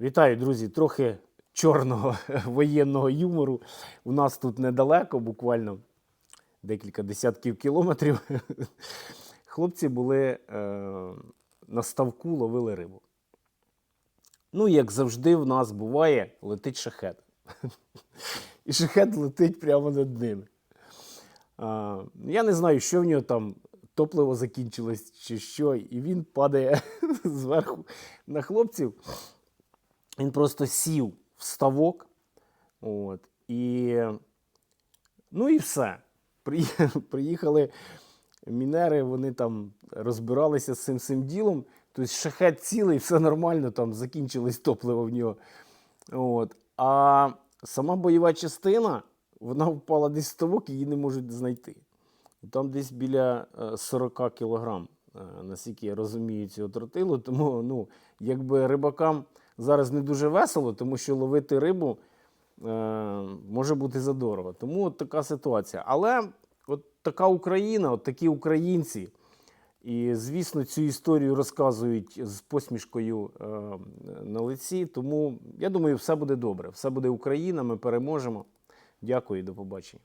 Вітаю, друзі! Трохи чорного воєнного юмору. У нас тут недалеко, буквально декілька десятків кілометрів. Хлопці були е, на ставку, ловили рибу. Ну, як завжди, в нас буває, летить шахет. І шахет летить прямо над ними. А, я не знаю, що в нього там топливо закінчилось чи що, і він падає зверху на хлопців. Він просто сів в ставок. От, і, ну і все. Приїхали мінери, вони там розбиралися з цим цим ділом. Тобто шахет цілий, все нормально, там закінчилось топливо в нього. От. А сама бойова частина, вона впала десь в ставок, її не можуть знайти. Там десь біля е, 40 кілограм, е, наскільки я розумію цього тротилу. Тому ну, якби рибакам зараз не дуже весело, тому що ловити рибу е, може бути задорого. Тому от така ситуація. Але от така Україна, от такі українці. І, звісно, цю історію розказують з посмішкою е, на лиці. Тому я думаю, все буде добре. Все буде Україна, ми переможемо. Дякую і до побачення.